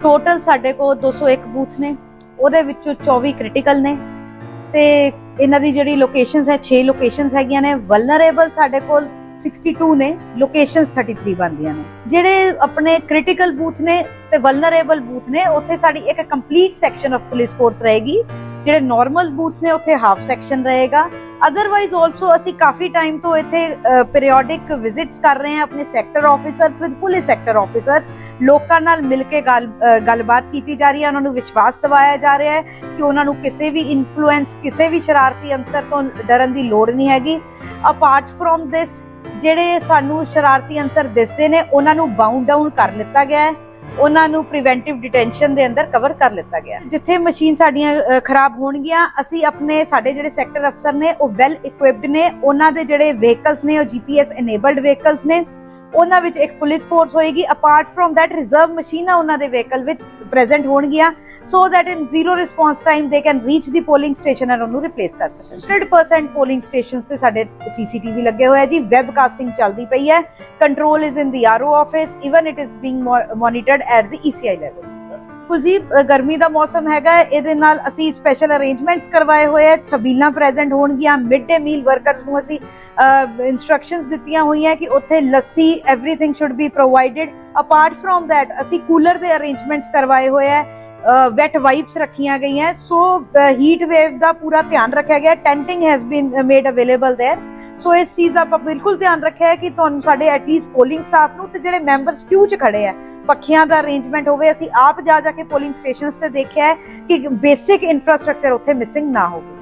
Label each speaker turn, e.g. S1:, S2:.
S1: Total ਸਾਡੇ ਕੋਲ 201 booth ਨੇ, ਉਹਦੇ ਵਿੱਚੋਂ 24 ਕ੍ਰਿਟੀਕਲ ਨੇ ਤੇ ਇਹਨਾਂ ਦੀ ਜਿਹੜੀ ਲੋਕੇਸ਼ਨਸ ਹੈ 6 ਲੋਕੇਸ਼ਨਸ ਹੈਗੀਆਂ ਨੇ। ਵਲਨਰੇਬਲ ਸਾਡੇ ਕੋਲ 62 ਨੇ ਲੋਕੇਸ਼ਨਸ 33 ਬਣਦੀਆਂ ਨੇ। ਜਿਹੜੇ ਆਪਣੇ ਕ੍ਰਿਟੀਕਲ ਬੂਥ ਨੇ ਤੇ ਵਲਨਰੇਬਲ ਬੂਥ ਨੇ, ਉੱਥੇ ਸਾਡੀ ਇੱਕ complete section of police force ਰਹੇਗੀ। ਜਿਹੜੇ ਨਾਰਮਲ ਬੂਥਸ ਨੇ, ਉੱਥੇ ਹਾਫ ਸੈਕਸ਼ਨ ਰਹੇਗਾ। ਅਦਰਵਾਈਜ਼ ਆਲਸੋ ਅਸੀਂ ਕਾਫੀ ਟਾਈਮ ਤੋਂ ਇੱਥੇ ਪੀਰੀਓਡਿਕ ਵਿਜ਼ਿਟਸ ਕਰ ਰਹੇ ਹਾਂ ਆਪਣੇ sector officers with police sector officers ਲੋਕਾਂ ਨਾਲ ਮਿਲ ਕੇ ਗੱਲ ਗੱਲਬਾਤ ਕੀਤੀ ਜਾ ਰਹੀ ਹੈ, ਉਹਨਾਂ ਨੂੰ ਵਿਸ਼ਵਾਸ ਦਿਵਾਇਆ ਜਾ ਰਿਹਾ ਹੈ ਕਿ ਉਹਨਾਂ ਨੂੰ ਕਿਸੇ ਵੀ ਇਨਫਲੂਐਂਸ ਕਿਸੇ ਵੀ ਸ਼ਰਾਰਤੀ ਅੰਸਰ ਤੋਂ ਡਰਨ ਦੀ ਲੋੜ ਨਹੀਂ ਹੈਗੀ। ਅਪਾਰਟ ਫਰੋਮ ਦਿਸ ਜਿਹੜੇ ਸਾਨੂੰ ਸ਼ਰਾਰਤੀ ਅੰਸਰ ਦਿਸਦੇ ਨੇ, ਉਹਨਾਂ ਨੂੰ ਬਾਉਂਡ ਡਾਊਨ ਕਰ ਲਿੱਤਾ ਗਿਆ ਹੈ। ਉਹਨਾਂ ਨੂੰ ਪ੍ਰੀਵੈਂਟਿਵ ਡਿਟੈਂਸ਼ਨ ਦੇ ਅੰਦਰ ਕਵਰ ਕਰ ਲਿੱਤਾ ਗਿਆ ਜਿੱਥੇ ਮਸ਼ੀਨ ਸਾਡੀਆਂ ਖਰਾਬ ਹੋਣਗੀਆਂ, ਅਸੀਂ ਆਪਣੇ ਸਾਡੇ ਜਿਹੜੇ ਸੈਕਟਰ ਅਫਸਰ ਨੇ, ਉਹ ਵੈਲ ਇਕਵਿਪਡ ਨੇ। ਉਹਨਾਂ ਦੇ ਜਿਹੜੇ ਵਹੀਕਲਸ ਨੇ, ਉਹ ਜੀਪੀਐਸ ਇਨੇਬਲਡ ਵਹੀਕਲਸ ਨੇ। ਉਹਨਾਂ ਵਿੱਚ ਇੱਕ ਪੁਲਿਸ ਫੋਰਸ ਹੋਏਗੀ। ਅਪਾਰਟ ਫਰੋਮ ਥੈਟ ਰਿਜ਼ਰਵ ਮਸ਼ੀਨਾਂ ਉਹਨਾਂ ਦੇ ਵਹੀਕਲ ਵਿੱਚ ਪ੍ਰੈਜ਼ੈਂਟ ਹੋਣਗੀਆਂ। So that in zero response time they can reach the polling station and ਉਹਨੂੰ ਰਿਪਲੇਸ ਕਰ ਸਕਣ। 100% ਪੋਲਿੰਗ ਸਟੇਸ਼ਨਸ ਤੇ ਸਾਡੇ ਸੀਸੀਟੀਵੀ ਲੱਗੇ ਹੋਏ ਆ ਜੀ। ਵੈਬ ਚੱਲਦੀ ਪਈ ਹੈ। Control is in the RO office even it is being monitored at the ECI level ਬਿਲਕੁਲ ਜੀ ਅ, ਗਰਮੀ ਦਾ ਮੌਸਮ ਹੈਗਾ ਹੈ, ਇਹਦੇ ਨਾਲ ਅਸੀਂ ਸਪੈਸ਼ਲ ਅਰੇਂਜਮੈਂਟਸ ਕਰਵਾਏ ਹੋਏ ਆ ਛਬੀਲਾਂ ਪ੍ਰੈਜ਼ੈਂਟ ਹੋਣਗੀਆਂ ਮਿਡ ਡੇ ਮੀਲ ਵਰਕਰਸ ਨੂੰ ਅਸੀਂ ਇਨਸਟਰਕਸ਼ਨਸ ਦਿੱਤੀਆਂ ਹੋਈਆਂ ਕਿ ਉੱਥੇ ਲੱਸੀ everything should be provided apart from that ਅਸੀਂ ਕੂਲਰ ਦੇ ਅਰੇਂਜਮੈਂਟਸ ਕਰਵਾਏ ਹੋਏ ਆ ਵੈਟ ਵਾਈਪਸ ਰੱਖੀਆਂ ਗਈਆਂ ਸੋ ਹੀਟ ਵੇਵ ਦਾ ਪੂਰਾ ਧਿਆਨ ਰੱਖਿਆ ਗਿਆ tenting has been made available there so ਇਸ ਚੀਜ਼ ਦਾ ਆਪਾਂ ਬਿਲਕੁਲ ਧਿਆਨ ਰੱਖਿਆ ਹੈ ਕਿ ਤੁਹਾਨੂੰ ਸਾਡੇ ਐਟਲੀਸਟ ਪੋਲਿੰਗ ਸਟਾਫ ਨੂੰ ਤੇ ਜਿਹੜੇ ਮੈਂਬਰਸ ਕਿਊ ਚ ਖੜੇ ਆ ਪੱਖੀਆਂ ਦਾ ਅਰੇਂਜਮੈਂਟ ਹੋਵੇ, ਅਸੀਂ ਆਪ ਜਾ ਜਾ ਕੇ ਪੋਲਿੰਗ ਸਟੇਸ਼ਨਸ ਤੇ ਦੇਖਿਆ ਕਿ ਬੇਸਿਕ ਇਨਫਰਾਸਟ੍ਰਕਚਰ ਉੱਥੇ ਮਿਸਿੰਗ ਨਾ ਹੋਵੇ।